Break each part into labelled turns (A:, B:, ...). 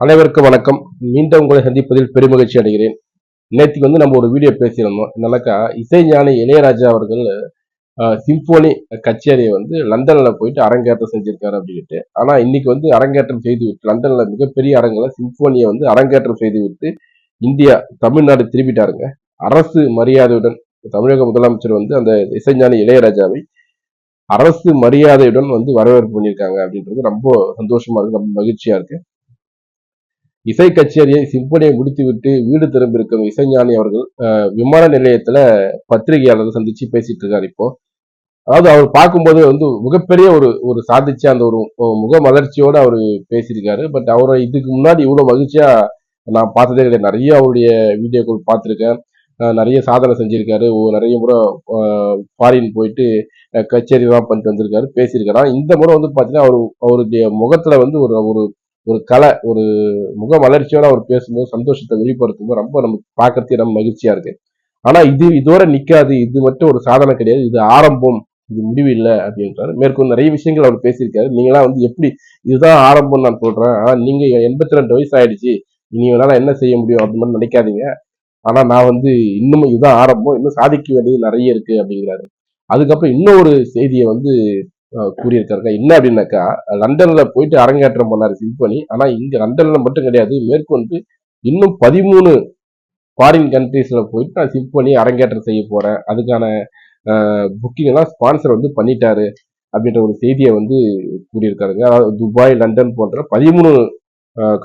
A: அனைவருக்கும் வணக்கம். மீண்டும் உங்களை சந்திப்பதில் பெருமகிழ்ச்சி அடைகிறேன். நேற்றுக்கு வந்து நம்ம ஒரு வீடியோ பேசியிருந்தோம். என்னன்னாக்கா இசைஞானி இளையராஜா அவர்கள் சிம்போனி கச்சேரியை வந்து லண்டன்ல போயிட்டு அரங்கேற்றம் செஞ்சிருக்காரு அப்படின்ட்டு ஆனா இன்னைக்கு வந்து அரங்கேற்றம் செய்து விட்டு லண்டன்ல மிகப்பெரிய அரங்கில் சிம்போனியை வந்து அரங்கேற்றம் செய்து விட்டு இந்தியா தமிழ்நாடு திரும்பிட்டாருங்க. அரசு மரியாதையுடன் தமிழக முதலமைச்சர் வந்து அந்த இசைஞானி இளையராஜாவை அரசு மரியாதையுடன் வந்து வரவேற்பு பண்ணியிருக்காங்க அப்படின்றது ரொம்ப சந்தோஷமா இருக்கு ரொம்ப மகிழ்ச்சியா இருக்கு. இசை கச்சேரியை சிம்பனியை முடித்துவிட்டு வீடு திரும்பியிருக்கும் இசைஞானி அவர்கள் விமான நிலையத்துல பத்திரிகையாளரை சந்திச்சு பேசிட்டு இருக்காரு இப்போ. அதாவது அவர் பார்க்கும்போது வந்து மிகப்பெரிய ஒரு ஒரு சாதிச்ச அந்த ஒரு முக மலர்ச்சியோட அவர் பேசியிருக்காரு. பட் அவரை இதுக்கு முன்னாடி இவ்வளோ மகிழ்ச்சியா நான் பார்த்ததே கிடையாது. நிறைய அவருடைய வீடியோக்கள் பார்த்துருக்கேன். நிறைய சாதனை செஞ்சிருக்காரு. நிறைய முறை ஃபாரின் போயிட்டு கச்சேரிலாம் பண்ணிட்டு வந்திருக்காரு பேசியிருக்காரு. இந்த முறை வந்து பார்த்தீங்கன்னா அவர் அவருடைய முகத்துல வந்து ஒரு ஒரு ஒரு கலை ஒரு முக வளர்ச்சியோட அவர் பேசும்போது சந்தோஷத்தை வெளிப்படுத்தும்போது ரொம்ப நமக்கு பார்க்கறதுக்கு ரொம்ப மகிழ்ச்சியா இருக்கு. ஆனா இது இதோட நிக்காது. இது மட்டும் ஒரு சாதனை கிடையாது. இது ஆரம்பம். இது முடிவு இல்லை அப்படின்றாரு. மேற்கொண்டு நிறைய விஷயங்கள் அவர் பேசியிருக்காரு. நீங்களாம் வந்து எப்படி இதுதான் ஆரம்பம் நான் சொல்றேன். ஆனா நீங்க எண்பத்தி ரெண்டு வயசு ஆயிடுச்சு. இனி என்னால என்ன செய்ய முடியும் அப்படின்னு மாதிரி நினைக்காதீங்க. ஆனா நான் வந்து இன்னும் இதுதான் ஆரம்பம். இன்னும் சாதிக்க வேண்டியது நிறைய இருக்கு அப்படிங்கிறாரு. அதுக்கப்புறம் இன்னொரு செய்தியை வந்து கூறியிருக்காருங்க. என்ன அப்படின்னாக்கா லண்டன்ல போயிட்டு அரங்கேற்றம் பண்ணாரு சிம்பனி. ஆனா இங்க லண்டன்ல மட்டும் கிடையாது மேற்கொண்டு இன்னும் பதிமூணு ஃபாரின் கண்ட்ரீஸ்ல போயிட்டு நான் சிம்பனி அரங்கேற்றம் செய்ய போறேன். அதுக்கான புக்கிங் எல்லாம் ஸ்பான்சர் வந்து பண்ணிட்டாரு அப்படின்ற ஒரு செய்தியை வந்து கூறியிருக்காருங்க. அதாவது துபாய் லண்டன் போன்ற பதிமூணு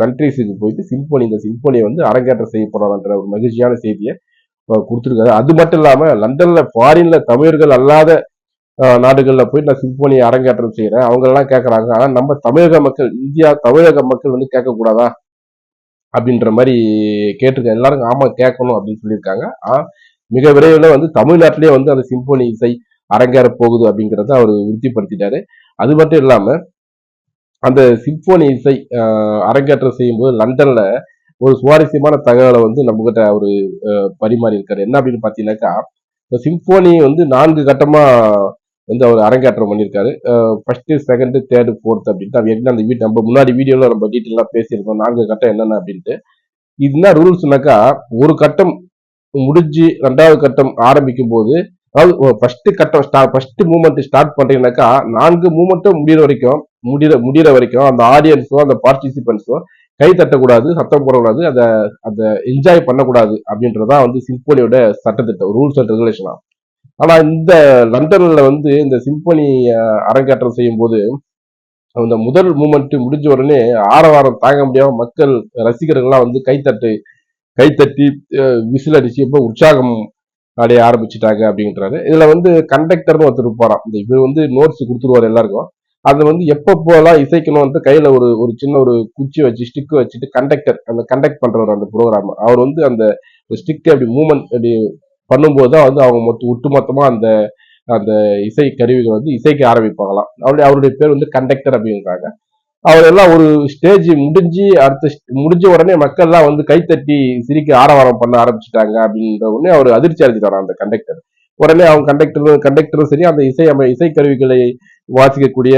A: கண்ட்ரீஸுக்கு போயிட்டு சிம்பனி இந்த சிம்பனியை வந்து அரங்கேற்றம் செய்ய போறாங்கன்ற ஒரு மகிழ்ச்சியான செய்தியை கொடுத்துருக்காரு. அது மட்டும் இல்லாம லண்டன்ல ஃபாரின்ல தமிழர்கள் அல்லாத நாடுகளில் போய் நான் சிம்பனி அரங்கேற்றம் செய்கிறேன் அவங்களெல்லாம் கேட்குறாங்க ஆனால் நம்ம தமிழக மக்கள் இந்தியா தமிழக மக்கள் வந்து கேட்கக்கூடாதா அப்படின்ற மாதிரி கேட்டிருக்காங்க எல்லாரும் ஆமாம் கேட்கணும் அப்படின்னு சொல்லியிருக்காங்க. ஆ, மிக விரைவில் வந்து தமிழ்நாட்டிலேயே வந்து அந்த சிம்போனி இசை அரங்கேற போகுது அப்படிங்கிறத அவர் உறுதிப்படுத்திட்டாரு. அது மட்டும் இல்லாமல் அந்த சிம்போனி இசை அரங்கேற்றம் செய்யும்போது லண்டன்ல ஒரு சுவாரஸ்யமான தகவலை வந்து நம்மகிட்ட அவர் அவரு பரிமாறி இருக்காரு என்ன அப்படின்னு பார்த்தீங்கன்னாக்கா இந்த சிம்போனி வந்து நான்கு கட்டமாக வந்து அவர் அரங்கேற்றம் பண்ணியிருக்காரு. ஃபர்ஸ்ட்டு செகண்டு தேர்டு ஃபோர்த் அப்படின்ட்டு அவங்க என்ன அந்த வீட் நம்ம முன்னாடி வீடியோவில் நம்ம டீட்டெயிலாக பேசியிருக்கோம். நான்கு கட்டம் என்னென்ன அப்படின்ட்டு. இது என்ன ரூல்ஸ்னாக்கா ஒரு கட்டம் முடிஞ்சு ரெண்டாவது கட்டம் ஆரம்பிக்கும் போது அதாவது ஃபர்ஸ்ட் கட்டம் ஸ்டார்ட் ஃபர்ஸ்ட் மூமெண்ட் ஸ்டார்ட் பண்றீங்கன்னாக்கா நான்கு மூமெண்ட்டும் முடிகிற வரைக்கும் முடிகிற முடிகிற வரைக்கும் அந்த ஆடியன்ஸோ அந்த பார்ட்டிசிபென்ட்ஸோ கை தட்டக்கூடாது சத்தம் போடக்கூடாது அதை அதை என்ஜாய் பண்ணக்கூடாது அப்படின்றதான் வந்து சிம்போனியோட சட்டத்திட்டம் ரூல்ஸ் அண்ட் ரெகுலேஷனா ஆனா இந்த லண்டன்ல வந்து இந்த சிம்பனி அரங்கேற்றம் செய்யும் போது அந்த முதல் மூமெண்ட் முடிஞ்ச உடனே ஆரவாரம் தாங்க முடியாம மக்கள் ரசிகர்கள்லாம் வந்து கைத்தட்டு கைத்தட்டி விசில் அடிச்சு ரொம்ப உற்சாகம் அடைய ஆரம்பிச்சிட்டாங்க அப்படின்றாரு. இதுல வந்து கண்டக்டர்னு ஒருத்தர் இருப்பாராம். இந்த இவர் வந்து நோட்ஸ் கொடுத்துருவாரு எல்லாருக்கும். அது வந்து எப்போ போலாம் இசைக்கணும் இசைக்கணும்னு கையில ஒரு ஒரு சின்ன ஒரு குச்சி வச்சு ஸ்டிக்கு வச்சுட்டு கண்டக்டர் அந்த கண்டக்ட் பண்றவர் அந்த ப்ரோக்ராம் அவர் வந்து அந்த ஸ்டிக்கு அப்படி மூமெண்ட் அப்படி பண்ணும்போது தான் வந்து அவங்க மொத்த ஒட்டுமொத்தமாக அந்த அந்த இசை கருவிகள் வந்து இசைக்க ஆரம்பிப்பாங்களாம். அவருடைய அவருடைய பேர் வந்து கண்டக்டர் அப்படிங்கிறாங்க. அவர் எல்லாம் ஒரு ஸ்டேஜ் முடிஞ்சு அடுத்த முடிஞ்ச உடனே மக்கள்லாம் வந்து கைத்தட்டி சிரிக்க ஆரவாரம் பண்ண ஆரம்பிச்சிட்டாங்க அப்படின்ற உடனே அவர் அதிர்ச்சி அடைஞ்சிட்டாராம் அந்த கண்டக்டர் உடனே அவங்க கண்டக்டரும் கண்டக்டரும் சரி அந்த இசை அமை இசைக்கருவிகளை வாசிக்கக்கூடிய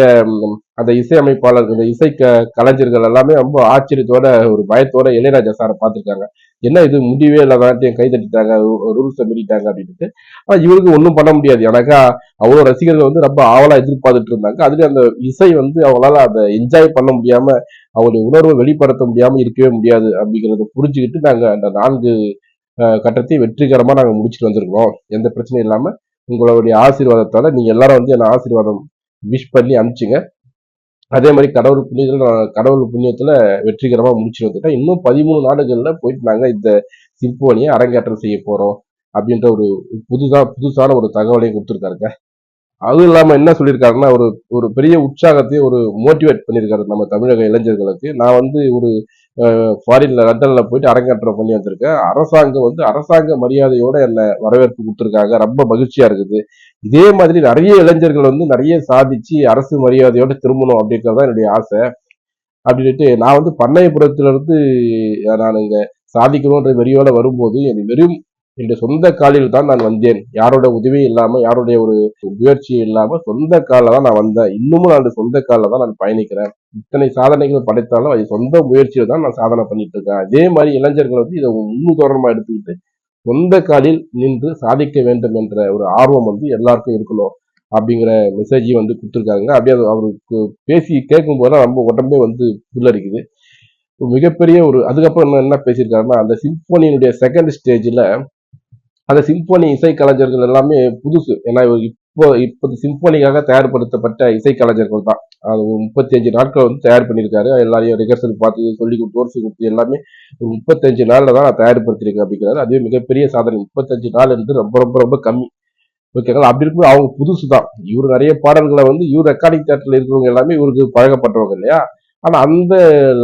A: அந்த இசையமைப்பாளர்கள் இந்த இசை க கலைஞர்கள் எல்லாமே ரொம்ப ஆச்சரியத்தோட ஒரு பயத்தோட இளையராஜா சாரை பார்த்துருக்காங்க. என்ன இது முடிவே இல்லாதாட்டையும் கை தட்டிட்டாங்க ரூல்ஸை மீறிட்டாங்க அப்படின்ட்டு ஆனால் இவருக்கு ஒன்றும் பண்ண முடியாது. எனக்கா அவ்வளோ ரசிகர்கள் வந்து ரொம்ப ஆவலாக எதிர்பார்த்துட்டு இருந்தாங்க. அதுலேயும் அந்த இசை வந்து அவங்களால அதை என்ஜாய் பண்ண முடியாமல் அவங்களுடைய உணர்வை வெளிப்படுத்த முடியாமல் இருக்கவே முடியாது அப்படிங்கிறத புரிஞ்சுக்கிட்டு நாங்கள் அந்த நான்கு கட்டத்தையும் கட்டத்தை நாங்கள் முடிச்சுட்டு வந்திருக்கிறோம். எந்த பிரச்சனையும் இல்லாமல் உங்களுடைய ஆசீர்வாதத்தால் நீங்கள் எல்லாரும் வந்து என்ன ஆசீர்வாதம் விஷ் பண்ணி அனுப்பிச்சிங்க அதே மாதிரி கடவுள் புண்ணியத்தில் நான் கடவுள் புண்ணியத்தில் வெற்றிகரமாக முடிச்சு வந்துட்டோம் இன்னும் பதிமூணு நாடுகளில் போயிட்டு நாங்கள் இந்த சிம்போனியை அரங்கேற்றம் செய்ய போறோம் அப்படின்ற ஒரு புதுசா புதுசான ஒரு தகவலையும் கொடுத்துருக்காருங்க. அதுவும் இல்லாம என்ன சொல்லியிருக்காருன்னா ஒரு ஒரு பெரிய உற்சாகத்தையும் ஒரு மோட்டிவேட் பண்ணியிருக்காரு நம்ம தமிழக இளைஞர்களுக்கு நான் வந்து ஒரு ஃபாரின்ல லண்டன்ல போயிட்டு அரங்கேற்றம் பண்ணி வந்திருக்கேன். அரசாங்கம் வந்து அரசாங்க மரியாதையோட என்னை வரவேற்பு கொடுத்துருக்காங்க. ரொம்ப மகிழ்ச்சியா இருக்குது. இதே மாதிரி நிறைய இளைஞர்கள் வந்து நிறைய சாதிச்சு அரசு மரியாதையோட திரும்பணும் அப்படிங்கிறது தான் என்னுடைய ஆசை. அப்படின்ட்டு நான் வந்து பண்ணையபுரத்துல இருந்து நான் இங்க சாதிக்கணும்ன்ற வெறியோட வரும்போது எனக்கு வெறும் என்னுடைய சொந்த காலில் தான் நான் வந்தேன். யாரோட உதவியும் இல்லாம யாருடைய ஒரு முயற்சி இல்லாம சொந்த காலில் தான் நான் வந்தேன். இன்னமும் நான் சொந்த காலில் தான் நான் பயணிக்கிறேன். இத்தனை சாதனைகள் படைத்தாலும் அது சொந்த முயற்சியில தான் நான் சாதனை பண்ணிட்டு இருக்கேன் அதே மாதிரி இளைஞர்கள் வந்து இதை முன்னுதாரணமா எடுத்துக்கிட்டு சொந்த காலில் நின்று சாதிக்க வேண்டும் என்ற ஒரு ஆர்வம் வந்து எல்லாருக்கும் இருக்கணும் அப்படிங்கிற மெசேஜையும் வந்து கொடுத்துருக்காங்க. அப்படியே அவருக்கு பேசி கேட்கும் போதெல்லாம் ரொம்ப உடம்பே வந்து புல்லரிக்குது மிகப்பெரிய ஒரு அதுக்கப்புறம் என்ன- என்ன பேசியிருக்காருன்னா அந்த சிம்போனியினுடைய செகண்ட் ஸ்டேஜில் அந்த சிம்போனி இசை கலைஞர்கள் எல்லாமே புதுசு. ஏன்னா இப்போ இப்போ சிம்போனிக்காக தயார்படுத்தப்பட்ட இசை கலைஞர்கள் தான். அது ஒரு முப்பத்தஞ்சு நாட்கள் வந்து தயார் பண்ணியிருக்காரு. எல்லாரையும் ரிகர்சல் பார்த்து சொல்லி கொடுத்து கொடுத்து எல்லாமே ஒரு முப்பத்தஞ்சு நாளில் தான் நான் தயார்படுத்தியிருக்கேன் அப்படிங்கிறாரு. அதுவே மிகப்பெரிய சாதனை. முப்பத்தஞ்சு நாள் என்று ரொம்ப ரொம்ப ரொம்ப கம்மி. ஓகேங்களா அப்படி இருக்கும்போது அவங்க புதுசு தான். இவர் நிறைய பாடல்களை வந்து இவர் ரெக்கார்டிங் தேட்டரில் இருக்கிறவங்க எல்லாமே இவருக்கு பழகப்பட்டவங்க இல்லையா? ஆனால் அந்த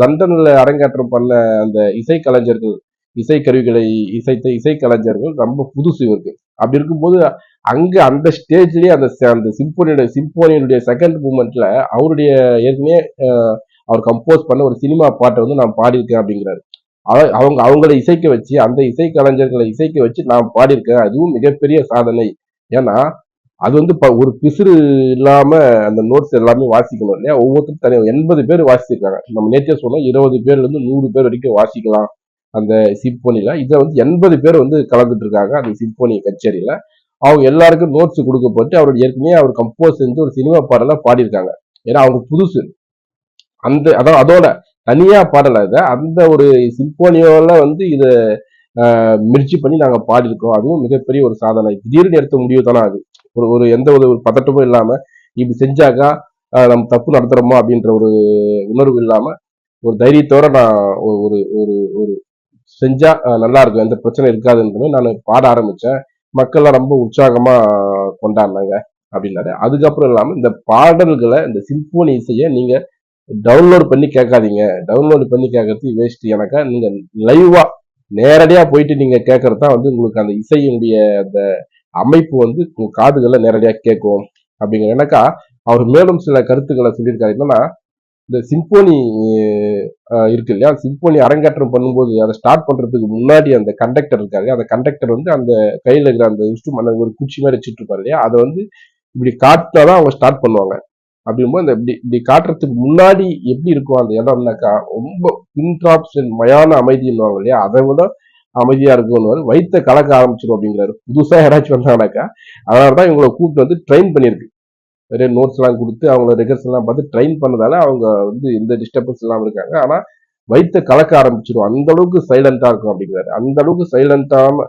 A: லண்டனில் அரங்கேற்றம் பண்ண அந்த இசை கலைஞர்கள் இசைக்கருவிகளை இசைத்த இசைக்கலைஞர்கள் ரொம்ப புதுசு இவருக்கு. அப்படி இருக்கும்போது அங்க அந்த ஸ்டேஜ்லயே அந்த அந்த சிம்போனியோட சிம்போனியனுடைய செகண்ட் மூமெண்ட்ல அவருடைய ஏற்கனவே அவர் கம்போஸ் பண்ண ஒரு சினிமா பாட்டை வந்து நான் பாடியிருக்கேன் அப்படிங்கிறாரு. அவங்க அவங்களை இசைக்க வச்சு அந்த இசை கலைஞர்களை இசைக்க வச்சு நான் பாடியிருக்கேன். அதுவும் மிகப்பெரிய சாதனை. ஏன்னா அது வந்து ப- ஒரு பிசுறு இல்லாம அந்த நோட்ஸ் எல்லாமே வாசிக்கணும் இல்லையா? ஒவ்வொருத்தரும் தனி எண்பது பேர் வாசிச்சிருக்காங்க. நம்ம நேற்றே சொன்னோம் இருபது பேர்ல இருந்து நூறு பேர் வரைக்கும் வாசிக்கலாம். அந்த சிம்போனியில் இதை வந்து எண்பது பேர் வந்து கலந்துட்டு இருக்காங்க அந்த சிம்போனி கச்சேரியில். அவங்க எல்லாருக்கும் நோட்ஸ் கொடுக்கப்பட்டு அவர் ஏற்கனவே அவர் கம்போஸ் செஞ்சு ஒரு சினிமா பாடலாக பாடியிருக்காங்க. ஏன்னா அவங்க புதுசு. அந்த அதான் அதோட தனியாக பாடல இதை. அந்த ஒரு சிம்போனியோவில் வந்து இதை மிர்ச்சி பண்ணி நாங்கள் பாடியிருக்கோம். அதுவும் மிகப்பெரிய ஒரு சாதனை. திடீர்னு எடுத்த முடிவு தானே அது. ஒரு ஒரு எந்த ஒரு பதட்டமும் இல்லாமல் இப்படி செஞ்சாக்கா நம்ம தப்பு நடத்துகிறோமா அப்படின்ற ஒரு உணர்வு இல்லாமல் ஒரு தைரியத்தோட நான் ஒரு ஒரு ஒரு செஞ்சால் செஞ்சா நல்லா இருக்கும். எந்த பிரச்சனை இருக்காதுன்னு நான் பாட ஆரம்பிச்சேன். மக்கள்லாம் ரொம்ப உற்சாகமா கொண்டாடினாங்க அப்படின்னாரு. அதுக்கப்புறம் இல்லாம இந்த பாடல்களை இந்த சிம்போனி இசையை நீங்க டவுன்லோட் பண்ணி கேட்காதீங்க. டவுன்லோட் பண்ணி கேட்கறது வேஸ்ட் எனக்கா நீங்க லைவா நேரடியா போயிட்டு நீங்க கேட்கறது தான் வந்து உங்களுக்கு அந்த இசையினுடைய அந்த அமைப்பு வந்து உங்க நேரடியாக நேரடியா கேட்கும் அப்படிங்கிற எனக்கா அவர் மேலும் சில கருத்துக்களை சொல்லியிருக்காரு. என்னன்னா இந்த சிம்போனி இருக்கு இல்லையா? சிம்போனி அரங்கேற்றம் பண்ணும்போது அதை ஸ்டார்ட் பண்றதுக்கு முன்னாடி அந்த கண்டக்டர் இருக்காரு. அந்த கண்டக்டர் வந்து அந்த கையில இருக்கிற அந்த இன்ஸ்ட்ருமெண்ட் ஒரு குச்சி மாதிரி வச்சுட்டு இருப்பாரு இல்லையா? அதை வந்து இப்படி காட்டினாதான் அவங்க ஸ்டார்ட் பண்ணுவாங்க. அப்படிங்கும்போது அந்த இப்படி இப்படி காட்டுறதுக்கு முன்னாடி எப்படி இருக்கும்? அந்த இடம்னாக்கா ரொம்ப பின் மயான அமைதின்னுவாங்க இல்லையா? அதை விட அமைதியா இருக்கும்னு வைத்த கலக்க ஆரம்பிச்சிடும் அப்படிங்கிறாரு. புதுசா யாராச்சும் வந்தாங்கனாக்கா அதனாலதான் இவங்களை கூப்பிட்டு வந்து ட்ரெயின் பண்ணியிருக்கு. நிறைய நோட்ஸ்லாம் கொடுத்து அவங்கள ரிகர்ஸ் பார்த்து ட்ரெயின் பண்ணதால அவங்க வந்து எந்த டிஸ்டர்பன்ஸ் இல்லாமல் இருக்காங்க. ஆனால் வைத்த கலக்க ஆரம்பிச்சிடும் அந்த அளவுக்கு சைலண்டாக இருக்கும் அப்படிங்கிறாரு. அந்த அளவுக்கு சைலண்டான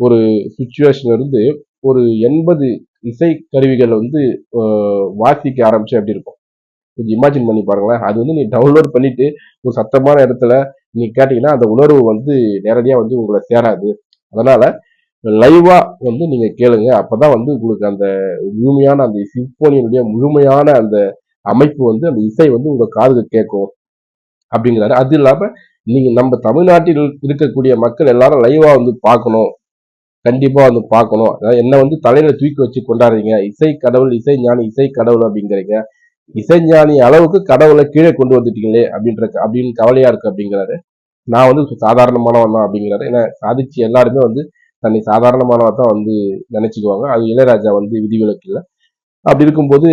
A: ஒரு சுச்சுவேஷன் இருந்து ஒரு எண்பது இசை கருவிகள் வந்து வாசிக்க ஆரம்பிச்சு அப்படி இருக்கும். கொஞ்சம் இமேஜின் பண்ணி பாருங்களேன். அது வந்து நீ டவுன்லோட் பண்ணிட்டு ஒரு சத்தமான இடத்துல நீ கேட்டீங்கன்னா அந்த உணர்வு வந்து நேரடியாக வந்து உங்களை சேராது. அதனால லைவாக வந்து நீங்கள் கேளுங்க. அப்பதான் வந்து உங்களுக்கு அந்த முழுமையான அந்த சிம்போனியினுடைய முழுமையான அந்த அமைப்பு வந்து அந்த இசை வந்து உங்கள் காதுக்கு கேட்கும் அப்படிங்கிறாரு. அது இல்லாமல் நீங்கள் நம்ம தமிழ்நாட்டில் இருக்கக்கூடிய மக்கள் எல்லாரும் லைவாக வந்து பார்க்கணும். கண்டிப்பாக வந்து பார்க்கணும். அதாவது என்ன வந்து தலையில தூக்கி வச்சு கொண்டாடுறீங்க. இசை கடவுள் இசை ஞானி இசை கடவுள் அப்படிங்கிறீங்க. இசைஞானி அளவுக்கு கடவுளை கீழே கொண்டு வந்துட்டீங்களே அப்படின்ற அப்படின்னு கவலையா இருக்கு அப்படிங்கிறாரு. நான் வந்து சாதாரணமானவன் தான் அப்படிங்கிறாரு. ஏன்னா சாதிச்சு எல்லாருமே வந்து தன்னை சாதாரணமானவா தான் வந்து நினைச்சுக்குவாங்க. அது இளையராஜா வந்து விதிவிலக்கு இல்லை அப்படி இருக்கும்போது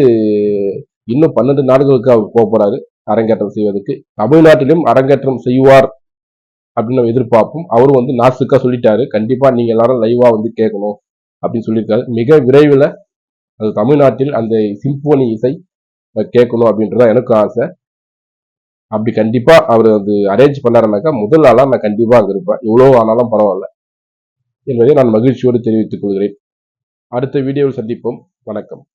A: இன்னும் பன்னெண்டு நாடுகளுக்கு அவர் போக போறாரு அரங்கேற்றம் செய்வதற்கு. தமிழ்நாட்டிலும் அரங்கேற்றம் செய்வார் அப்படின்னு எதிர்பார்ப்போம். அவரும் வந்து நாசுக்கா சொல்லிட்டாரு. கண்டிப்பா நீங்க எல்லாரும் லைவா வந்து கேட்கணும் அப்படின்னு சொல்லியிருக்காரு. மிக விரைவில் அது தமிழ்நாட்டில் அந்த சிம்போனி இசை கேட்கணும் அப்படின்றதான் எனக்கும் ஆசை. அப்படி கண்டிப்பா அவர் அது அரேஞ்ச் பண்ணாருனாக்கா முதல் ஆளா நான் கண்டிப்பா அங்க இருப்பேன். இவ்வளவு ஆனாலும் பரவாயில்ல. என்பதை நான் மகிழ்ச்சியோடு தெரிவித்துக் கொள்கிறேன். அடுத்த வீடியோவில் சந்திப்போம். வணக்கம்.